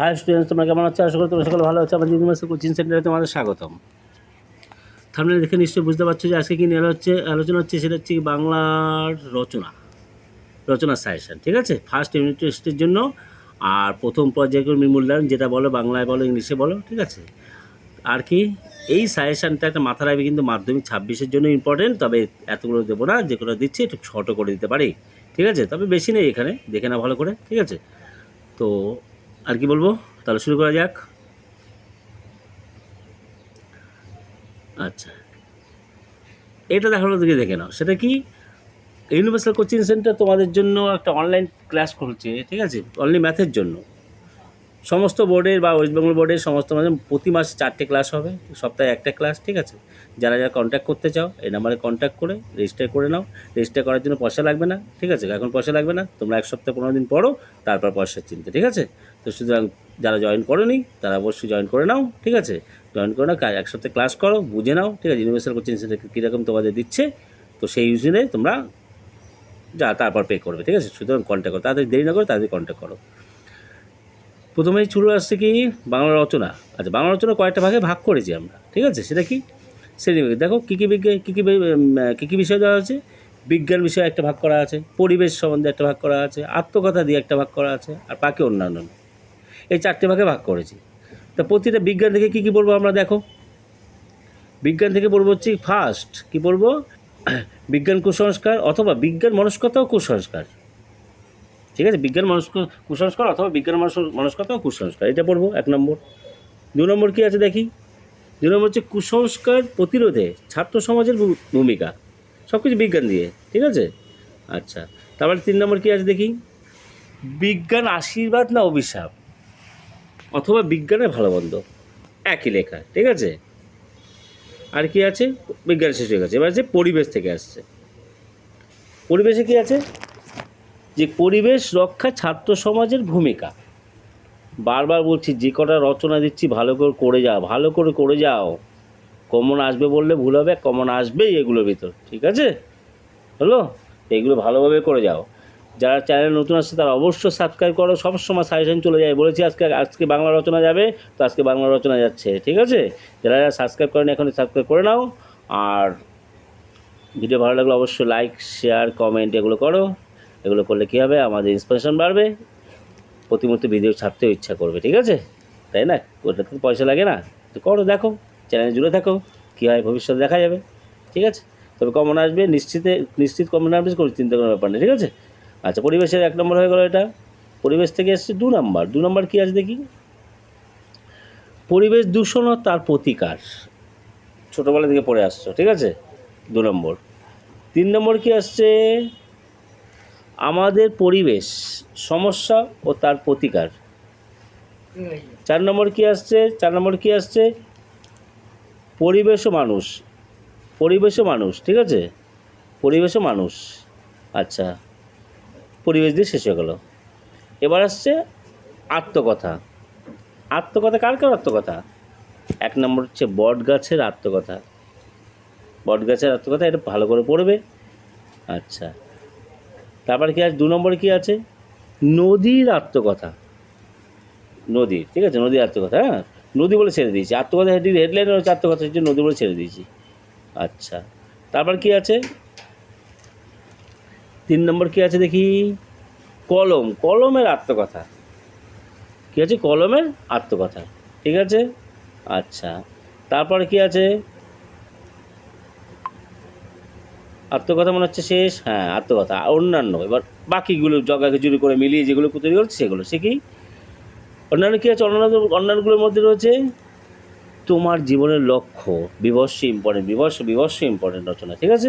High students তোমরা কেমন আছো? আশা করি তোমরা সকলে ভালো আছো। আমাদের ইউনিভার্সিটি কোচিং সেন্টারে তোমাদের স্বাগতম। সামনে দেখে নিশ্চয়ই বুঝতে পারছ যে আজকে কি নিয়ে হচ্ছে? আলোচনা হচ্ছে, সেটা হচ্ছে বাংলার রচনা রচনা সাজেশন ঠিক আছে? ফার্স্ট ইউনিট টেস্টের জন্য, আর প্রথম পর্যায়ক্রমিক মূল্যায়ন যেটা বলো বাংলায় বলো, ইংলিশে বলো, ঠিক আছে? আর কি, এই সাজেশানটা একটা মাথা রাখবে কিন্তু মাধ্যমিক ছাব্বিশের জন্য ইম্পর্টেন্ট তবে এতগুলো দেবো না যেগুলো দিচ্ছি, একটু ছোটো করে দিতে পারি, ঠিক আছে? তবে বেশি নেই এখানে, দেখে না ভালো করে, ঠিক আছে? তো আর কি বলব? তাহলে শুরু করা যাক। আচ্ছা। এটা দেখানো দিকে দেখে নাও। সেটা কি? ইউনিভার্সাল কোচিং সেন্টার তোমাদের জন্য একটা অনলাইন ক্লাস খুলছে, ঠিক আছে? অনলি ম্যাথের জন্য। সমস্ত বোর্ডের বা ওয়েস্ট বেঙ্গল বোর্ডের সমস্ত মানে প্রতি মাসে চারটে ক্লাস হবে, সপ্তাহে একটা ক্লাস ঠিক আছে? যারা যারা কন্ট্যাক্ট করতে চাও, এই নাম্বারে কন্ট্যাক্ট করে রেজিস্টার করে নাও। রেজিস্টার করার জন্য পয়সা লাগবে না, ঠিক আছে? এখন পয়সা লাগবে না, তোমরা এক সপ্তাহ পনেরো দিন পড়ো, তারপর পয়সার চিন্তা, ঠিক আছে? তো সুতরাং যারা জয়েন করোনি, তারা অবশ্যই জয়েন করে নাও, ঠিক আছে? জয়েন করে নাও এক সপ্তাহে ক্লাস করো, বুঝে নাও, ঠিক আছে? ইউনিভার্সাল কোচিং সেন্টার কীরকম তোমাদের দিচ্ছে, তো সেই ইউজিনে তোমরা যা তারপর পে করবে, ঠিক আছে? সুতরাং কন্ট্যাক্ট করো। তাদের দেরি না করো তাদের কন্ট্যাক্ট করো। প্রথমেই শুরু আসছে কি বাংলা রচনা। আচ্ছা বাংলা রচনা কয়েকটা ভাগে ভাগ করেছি আমরা, ঠিক আছে? সেটা কি? শ্রেণীবিভাগ দেখো, কী কী বিজ্ঞান, কী কী কী কী বিষয় দেওয়া আছে বিজ্ঞান বিষয়ে একটা ভাগ করা আছে, পরিবেশ সম্বন্ধে একটা ভাগ করা আছে, আত্মকথা দিয়ে একটা ভাগ করা আছে, আর বাকি অন্যান্য এই চারটে ভাগে ভাগ করেছি। তা প্রতিটা বিজ্ঞান থেকে কী কী বলব আমরা? দেখো। বিজ্ঞান থেকে বলব হচ্ছে ফার্স্ট, কী বলব বিজ্ঞান কুসংস্কার অথবা বিজ্ঞান মনস্কতা ও কুসংস্কার। ঠিক আছে? বিজ্ঞান মনস্ক, কুসংস্কার অথবা বিজ্ঞান মনস- মনস্কতা কুসংস্কার, এটা পড়ব, এক নম্বর। দু নম্বর কী আছে দেখি? দু নম্বর হচ্ছে কুসংস্কার প্রতিরোধে ছাত্র সমাজের ভূমিকা। সব কিছু বিজ্ঞান দিয়ে, ঠিক আছে? আচ্ছা তারপরে তিন নম্বর কী আছে দেখি? বিজ্ঞান আশীর্বাদ না অভিশাপ? অথবা বিজ্ঞানের ভালো একই লেখা, ঠিক আছে? আর কি আছে? বিজ্ঞান শেষ হয়ে গেছে। এবার আছে পরিবেশ থেকে আসছে। পরিবেশে কি আছে? যে পরিবেশ রক্ষা ছাত্র সমাজের ভূমিকা। বারবার বলছি, যে কটা রচনা দিচ্ছি, ভালো করে করে যাও, ভালো করে করে যাও। কমন আসবে বললে ভুল হবে, কমন আসবেই এগুলোর ভিতর, ঠিক আছে? হলো? এগুলো ভালোভাবে করে যাও। যারা চ্যানেল নতুন আসছে, তারা অবশ্যই সাবস্ক্রাইব করো। সবসময় সাজেশন চলে যায়। বলেছি, আজকে আজকে বাংলা রচনা যাবে, তো আজকে বাংলা রচনা যাচ্ছে, ঠিক আছে? যারা যারা সাবস্ক্রাইব করেন এখন সাবস্ক্রাইব করে নাও। আর ভিডিও ভালো লাগলে অবশ্যই লাইক শেয়ার কমেন্ট এগুলো করো। এগুলো করলে কী হবে? আমাদের ইন্সপিরেশন বাড়বে। প্রতিমুহূর্তে ভিডিও ছাড়তেও ইচ্ছা করবে, ঠিক আছে? তাই না? ওটাতে পয়সা লাগে না। তো করো, দেখো। চ্যানেলে জুড়ে থাকো। কী হয়? ভবিষ্যতে দেখা যাবে, ঠিক আছে? তবে কমন আসবে, নিশ্চিতে, নিশ্চিত কমন আসবে, কোনো চিন্তা করার ব্যাপার নেই, ঠিক আছে? আচ্ছা পরিবেশের এক নম্বর হয়ে গেলো এটা। পরিবেশ থেকে এসছে দু নম্বর। দু নম্বর কী আছে দেখি? পরিবেশ দূষণ ও তার প্রতিকার। ছোটোবেলা থেকে পড়ে আসছো, ঠিক আছে? দু নম্বর। তিন নম্বর কি আসছে? আমাদের পরিবেশ, সমস্যা ও তার প্রতিকার। চার নম্বর কি আসছে? চার নম্বর কি আসছে? পরিবেশ ও মানুষ। পরিবেশ ও মানুষ, ঠিক আছে? পরিবেশ ও মানুষ। আচ্ছা পরিবেশ দিয়ে শেষ হয়ে গেল। এবার আসছে আত্মকথা। আত্মকথা, কার কার আত্মকথা? এক নম্বর হচ্ছে বট গাছের আত্মকথা। বট গাছের আত্মকথা, এটা ভালো করে পড়বে। আচ্ছা। তারপর কি আছে? দু নম্বরে কি আছে? নদীর আত্মকথা। নদী ঠিক আছে? নদীর আত্মকথা হ্যাঁ? নদী বলে ছেড়ে দিয়েছি। আত্মকথা হেড হেডলাইন হচ্ছে আত্মকথা হচ্ছে নদী বলে ছেড়ে দিয়েছি। আচ্ছা। তারপর কি আছে? তিন নম্বর কি আছে দেখি? কলম। কলমের আত্মকথা। কি আছে? কলমের আত্মকথা। ঠিক আছে? আচ্ছা। তারপর কি আছে? আত্মকথা মনে হচ্ছে শেষ? হ্যাঁ আত্মকথা। অন্যান্য, এবার বাকিগুলো জগা খিচুড়ি করে মিলিয়ে যেগুলো তৈরি করছে সেগুলো। সে কি? অন্যান্য কী আছে? অন্যান্য অন্যান্যগুলোর মধ্যে রয়েছে? তোমার জীবনের লক্ষ্য বিবস্য ইম্পর্টেন্ট বিবস্য বিবস্য ইম্পর্টেন্ট রচনা, ঠিক আছে?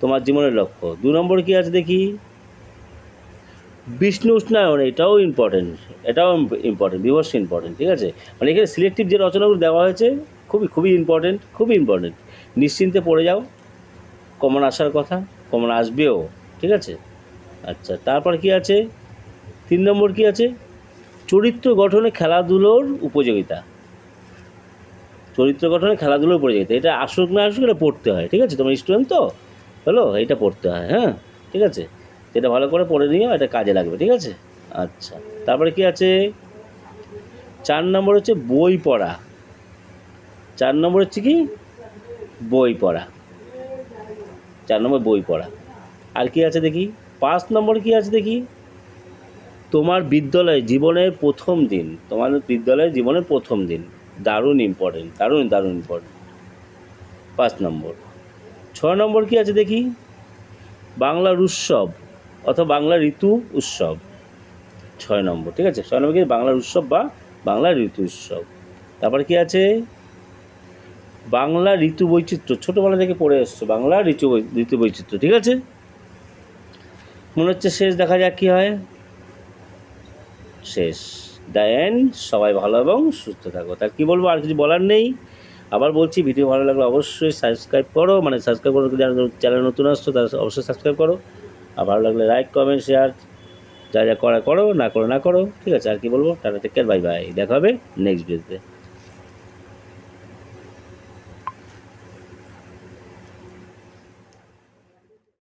তোমার জীবনের লক্ষ্য। দু নম্বর কী আছে দেখি? বিষ্ণু উষ্ণায়ন, এটাও ইম্পর্টেন্ট এটাও ইম্পর্টেন্ট বিবস্য ইম্পর্টেন্ট ঠিক আছে? মানে এখানে সিলেক্টিভ যে রচনাগুলো দেওয়া হয়েছে, খুবই খুবই ইম্পর্টেন্ট খুবই ইম্পর্টেন্ট নিশ্চিন্তে পড়ে যাও। কমন আসার কথা, কমন আসবেও, ঠিক আছে? আচ্ছা তারপর কি আছে? তিন নম্বর কি আছে? চরিত্র গঠনে খেলাধুলোর উপযোগিতা। চরিত্র গঠনে খেলাধুলোর উপযোগিতা, এটা আসুক না আসুক এটা পড়তে হয়, ঠিক আছে? তোমার স্টুডেন্ট তো? হলো? এটা পড়তে হয় হ্যাঁ? ঠিক আছে? এটা ভালো করে পড়ে নিও, এটা কাজে লাগবে, ঠিক আছে? আচ্ছা তারপরে কি আছে? চার নম্বর হচ্ছে বই পড়া। চার নম্বর হচ্ছে কি? বই পড়া। চার নম্বর বই পড়া। আর কি আছে দেখি? পাঁচ নম্বর কি আছে দেখি? তোমার বিদ্যালয়ে জীবনের প্রথম দিন। তোমার বিদ্যালয়ে জীবনের প্রথম দিন। দারুণ ইম্পর্টেন্ট দারুণ দারুণ ইম্পর্টেন্ট পাঁচ নম্বর। ছ নম্বর কি আছে দেখি? বাংলার উৎসব অথবা বাংলা ঋতু উৎসব। ছয় নম্বর, ঠিক আছে? ছয় নম্বর কি? বাংলার উৎসব বা বাংলা ঋতু উৎসব। তারপর কি আছে? বাংলা ঋতু বৈচিত্র্য, ছোটোবেলা থেকে পড়ে এসছো, বাংলা ঋতু ঋতু বৈচিত্র্য, ঠিক আছে? মনে হচ্ছে শেষ, দেখা যাক কী হয়। শেষ। এন্ড সবাই ভালো এবং সুস্থ থাকো। তার কী বলব, আর কিছু বলার নেই। আবার বলছি, ভিডিও ভালো লাগলে অবশ্যই সাবস্ক্রাইব করো। মানে সাবস্ক্রাইব করো, যারা চ্যানেল নতুন আসছো, তারা অবশ্যই সাবস্ক্রাইব করো। আর ভালো লাগলে লাইক কমেন্ট শেয়ার যা যা করা করো, না করো না করো, ঠিক আছে? আর কি বলব? টাটা টেক বাই বাই দেখা হবে নেক্সট ভিডিওতে